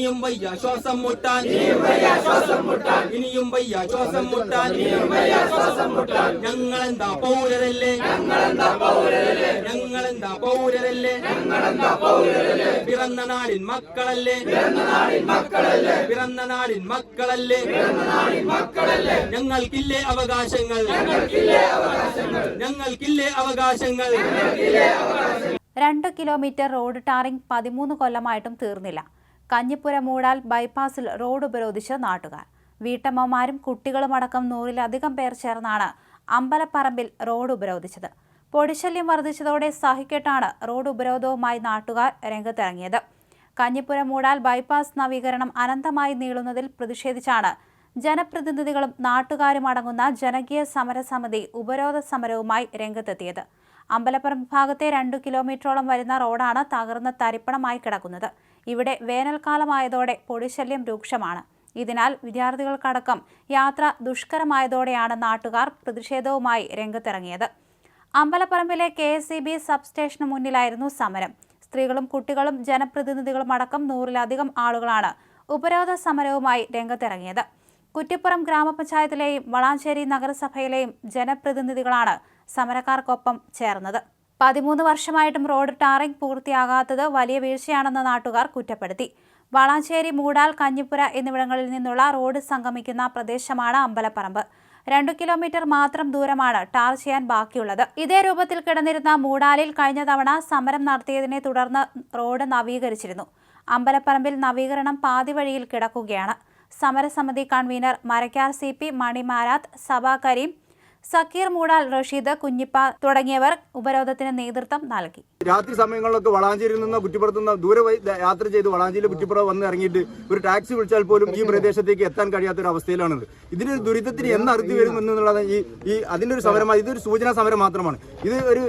ഇനിയും വയ്യ ശ്വാസം മുട്ടാൻ. ഇനിയും വയ്യ ശ്വാസം മുട്ടാൻ. ഞങ്ങളെന്താ പൗരരല്ലേ? ഞങ്ങളെന്താ പൗരരല്ലേ? പിറന്ന നാടിൻ മക്കളല്ലേ? പിറന്ന നാടിൻ മക്കളല്ലേ? ഞങ്ങൾക്കില്ലേ അവകാശങ്ങൾ? ഞങ്ങൾക്കില്ലേ അവകാശങ്ങൾ? രണ്ട് കിലോമീറ്റർ റോഡ് ടാറിംഗ് പതിമൂന്ന് കൊല്ലമായിട്ടും തീർന്നില്ല. കഞ്ഞിപ്പുര മൂടാൽ ബൈപ്പാസിൽ റോഡ് ഉപരോധിച്ച് നാട്ടുകാർ. വീട്ടമ്മമാരും കുട്ടികളുമടക്കം നൂറിലധികം പേർ ചേർന്നാണ് അമ്പലപ്പറമ്പിൽ റോഡ് ഉപരോധിച്ചത്. പൊടിശല്യം വർദ്ധിച്ചതോടെ സഹിക്കെട്ടാണ് റോഡ് ഉപരോധവുമായി നാട്ടുകാർ രംഗത്തിറങ്ങിയത്. കഞ്ഞിപ്പുര മൂടാൽ ബൈപ്പാസ് നവീകരണം അനന്തമായി നീളുന്നതിൽ പ്രതിഷേധിച്ചാണ് ജനപ്രതിനിധികളും നാട്ടുകാരും അടങ്ങുന്ന ജനകീയ സമരസമിതി ഉപരോധ സമരവുമായി രംഗത്തെത്തിയത്. അമ്പലപ്പുറം ഭാഗത്തെ രണ്ടു കിലോമീറ്ററോളം വരുന്ന റോഡാണ് തകർന്ന് തരിപ്പണമായി കിടക്കുന്നത്. ഇവിടെ വേനൽക്കാലമായതോടെ പൊടിശല്യം രൂക്ഷമാണ്. ഇതിനാൽ വിദ്യാർത്ഥികൾക്കടക്കം യാത്ര ദുഷ്കരമായതോടെയാണ് നാട്ടുകാർ പ്രതിഷേധവുമായി രംഗത്തിറങ്ങിയത്. അമ്പലപ്പറമ്പിലെ കെ എസ് ഇ ബി സബ്സ്റ്റേഷന് മുന്നിലായിരുന്നു സമരം. സ്ത്രീകളും കുട്ടികളും ജനപ്രതിനിധികളും അടക്കം നൂറിലധികം ആളുകളാണ് ഉപരോധ സമരവുമായി രംഗത്തിറങ്ങിയത്. കുറ്റിപ്പുറം ഗ്രാമപഞ്ചായത്തിലെയും വളാഞ്ചേരി നഗരസഭയിലെയും ജനപ്രതിനിധികളാണ് സമരക്കാർക്കൊപ്പം ചേർന്നത്. പതിമൂന്ന് വർഷമായിട്ടും റോഡ് ടാറിംഗ് പൂർത്തിയാകാത്തത് വലിയ വീഴ്ചയാണെന്ന് നാട്ടുകാർ കുറ്റപ്പെടുത്തി. വളാഞ്ചേരി മൂടാൽ കഞ്ഞിപ്പുര എന്നിവിടങ്ങളിൽ നിന്നുള്ള റോഡ് സംഗമിക്കുന്ന പ്രദേശമാണ് അമ്പലപ്പറമ്പ്. രണ്ടു കിലോമീറ്റർ മാത്രം ദൂരമാണ് ടാർ ചെയ്യാൻ ബാക്കിയുള്ളത്. ഇതേ രൂപത്തിൽ കിടന്നിരുന്ന മൂടാലിൽ കഴിഞ്ഞ തവണ സമരം നടത്തിയതിനെ തുടർന്ന് റോഡ് നവീകരിച്ചിരുന്നു. അമ്പലപ്പറമ്പിൽ നവീകരണം പാതി വഴിയിൽ കിടക്കുകയാണ്. സമരസമിതി convener Marakkar C P Manimarath സഭാ കരീം സക്കീർ മൂടാൽ റഷീദ് കുഞ്ഞിപ്പ തുടങ്ങിയവർ ഉപരോധത്തിന് നേതൃത്വം നൽകി. രാത്രി സമയങ്ങളിലൊക്കെ വളാഞ്ചേരിയിൽ നിന്ന് കുറ്റിപ്പുറത്ത് നിന്ന് ദൂരെ യാത്ര ചെയ്ത് വളാഞ്ചേരി കുറ്റിപ്പുറം വന്ന് ഇറങ്ങിയിട്ട് ഒരു ടാക്സി വിളിച്ചാൽ പോലും ഈ പ്രദേശത്തേക്ക് എത്താൻ കഴിയാത്ത ഒരു അവസ്ഥയിലാണിത് ഇതിനൊരു ദുരിതത്തിന് എന്ന് അറുതി വരും എന്നുള്ളത് ഈ ഈ അതിന്റെ ഒരു സമരമായി. ഇതൊരു സൂചനാ സമരം മാത്രമാണ്. ഇത് ഒരു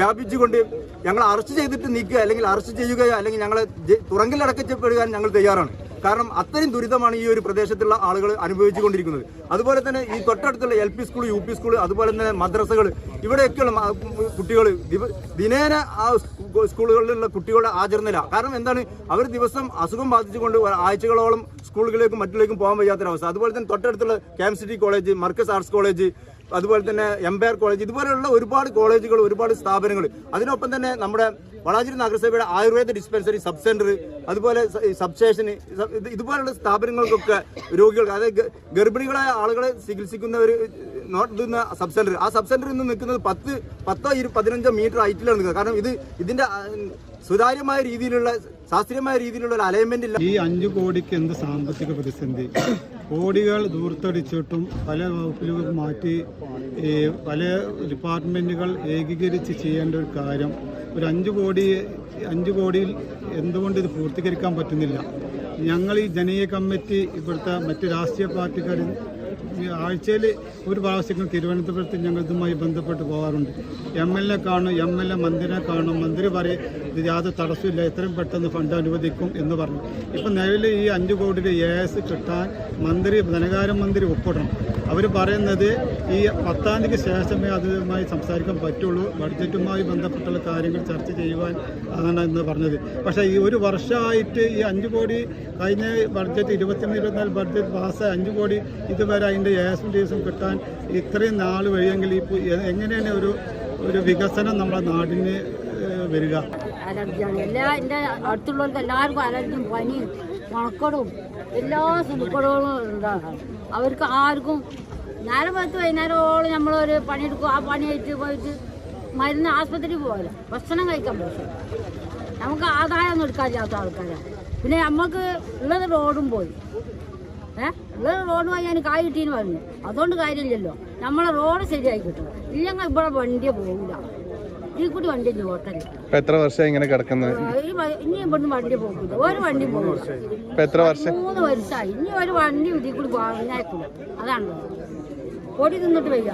വ്യാപിച്ചുകൊണ്ട് ഞങ്ങൾ അറസ്റ്റ് ചെയ്തിട്ട് നീക്കുക അല്ലെങ്കിൽ അറസ്റ്റ് ചെയ്യുകയോ അല്ലെങ്കിൽ ഞങ്ങളെ തുറങ്കിലടക്കപ്പെടുക ഞങ്ങൾ തയ്യാറാണ്. കാരണം അത്രയും ദുരിതമാണ് ഈ ഒരു പ്രദേശത്തുള്ള ആളുകൾ അനുഭവിച്ചുകൊണ്ടിരിക്കുന്നത്. അതുപോലെ തന്നെ ഈ തൊട്ടടുത്തുള്ള L P school U P school അതുപോലെ തന്നെ മദ്രസകൾ ഇവിടെയൊക്കെയുള്ള കുട്ടികൾ ദിനേന ആ സ്കൂളുകളിലുള്ള കുട്ടികളുടെ ആചരണനില കാരണം എന്താണ്? അവർ ദിവസം അസുഖം ബാധിച്ചുകൊണ്ട് ആഴ്ചകളോളം സ്കൂളുകളിലേക്കും മറ്റിലേക്കും പോകാൻ വയ്യാത്തൊരവസ്ഥ. അതുപോലെ തന്നെ തൊട്ടടുത്തുള്ള camp city college Markaz arts college അതുപോലെ തന്നെ എംപയർ കോളേജ് ഇതുപോലെയുള്ള ഒരുപാട് കോളേജുകൾ ഒരുപാട് സ്ഥാപനങ്ങൾ. അതിനൊപ്പം തന്നെ നമ്മുടെ വളാഞ്ചേരി നഗരസഭയുടെ ആയുർവേദ ഡിസ്പെൻസറി സബ് സെന്റർ അതുപോലെ സബ് സ്റ്റേഷൻ ഇത് ഇതുപോലുള്ള സ്ഥാപനങ്ങൾക്കൊക്കെ രോഗികൾ അതായത് ഗർഭിണികളായ ആളുകളെ ചികിത്സിക്കുന്ന ഒരു നോട്ടുന്ന സബ് സെന്റർ ആ സബ് സെന്റർ നിന്ന് നിൽക്കുന്നത് പത്ത് പത്തോ ഇരു പതിനഞ്ചോ മീറ്റർ ഹൈറ്റിലാണ് നിൽക്കുന്നത്. കാരണം ഇത് ഇതിന്റെ സുതാര്യമായ രീതിയിലുള്ള ശാസ്ത്രീയമായ രീതിയിലുള്ള ഒരു അലൈൻമെന്റ് ഇല്ല. ഈ അഞ്ചു കോടിക്ക് എന്ത് സാമ്പത്തിക പ്രതിസന്ധി? കോടികൾ ദൂർത്തടിച്ചിട്ടും പല വകുപ്പിലും മാറ്റി പല ഡിപ്പാർട്ട്മെന്റുകൾ ഏകീകരിച്ച് ചെയ്യേണ്ട ഒരു കാര്യം ഒരു അഞ്ച് കോടി അഞ്ച് കോടിയിൽ എന്തുകൊണ്ട് ഇത് പൂർത്തീകരിക്കാൻ പറ്റുന്നില്ല? ഞങ്ങൾ ഈ ജനകീയ കമ്മിറ്റി ഇവിടുത്തെ മറ്റ് രാഷ്ട്രീയ പാർട്ടിക്കാർ ആഴ്ചയിൽ ഒരു പ്രാവശ്യം തിരുവനന്തപുരത്ത് ഞങ്ങൾ ഇതുമായി ബന്ധപ്പെട്ട് പോകാറുണ്ട്. എം എൽ എ കാണും എം എൽ എ മന്ത്രിനെ കാണും. മന്ത്രി പറയും ഇത് യാതൊരു തടസ്സമില്ല എത്രയും പെട്ടെന്ന് ഫണ്ട് അനുവദിക്കും എന്ന് പറഞ്ഞു. ഇപ്പം നിലവിൽ ഈ അഞ്ച് കോടിയുടെ എ എസ് കിട്ടാൻ മന്ത്രി ധനകാര്യ മന്ത്രി ഒപ്പിടണം. അവർ പറയുന്നത് ഈ പത്താം തീയതിക്ക് ശേഷമേ അതുമായി സംസാരിക്കാൻ പറ്റുള്ളൂ. ബഡ്ജറ്റുമായി ബന്ധപ്പെട്ടുള്ള കാര്യങ്ങൾ ചർച്ച ചെയ്യുവാൻ അതാണ് എന്ന് പറഞ്ഞത്. പക്ഷേ ഈ ഒരു വർഷമായിട്ട് ഈ അഞ്ച് കോടി കഴിഞ്ഞ ബഡ്ജറ്റ് ഇരുപത്തിമൂന്ന് ഇരുപത്തിനാല് ബഡ്ജറ്റ് പാസ്സായി അഞ്ച് കോടി ഇതുവരെ അതിന്റെ ഏസും ഡീസും കിട്ടാൻ ഇത്രയും നാൾ വഴിയെങ്കിൽ ഈ എങ്ങനെയാണ് ഒരു ഒരു വികസനം നമ്മുടെ നാടിന് വരിക? അലർജിയാണ് എല്ലാ എന്റെ അടുത്തുള്ളവർക്ക് എല്ലാവർക്കും അലർജിയും പനിയും ഉണക്കടും എല്ലാ സുഖക്കടകളും ഉണ്ടാകാം അവർക്ക് ആർക്കും നേരം പത്ത് വൈകുന്നേരമോളം നമ്മളൊരു പണിയെടുക്കും. ആ പണിയായിട്ട് പോയിട്ട് മരുന്ന് ആസ്പത്രിയിൽ പോകല ഭക്ഷണം കഴിക്കാൻ പറ്റും നമുക്ക് ആദായം ഒന്നും എടുക്കാനില്ലാത്ത ആൾക്കാരാണ്. പിന്നെ നമുക്ക് ഉള്ളത് റോഡും പോയി. ഏഹ് ഉള്ളത് റോഡ് പോയി ഞാൻ കായ് കിട്ടീന്ന് പറഞ്ഞു. അതുകൊണ്ട് കാര്യമില്ലല്ലോ. നമ്മളെ റോഡ് ശരിയായി കിട്ടണം. ഇല്ലെങ്കിൽ ഇവിടെ വണ്ടിയെ പോകില്ല ഇതിൽ കൂടി വണ്ടി ഓട്ടല്ല ഇപ്പൊ എത്ര വർഷം ഇങ്ങനെ കിടക്കുന്നത്? വ- ഇനി ഇവിടുന്ന് വണ്ടി പോകില്ല ഒരു വണ്ടി പോകില്ല ഇപ്പൊ എത്ര വർഷം? മൂന്ന് വർഷമായി ഇനി ഒരു വണ്ടി ഇതിൽ കൂടി അതാണ്. ഓടി തിന്നിട്ട് വയ്യ.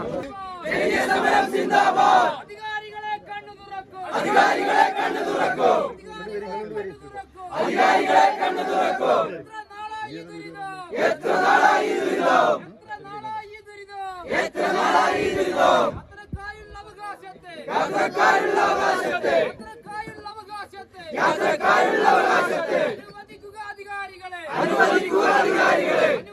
യാത്രക്കാരുള്ള അവകാശത്തെ. യാത്രക്കാരുള്ള അവകാശത്തെ.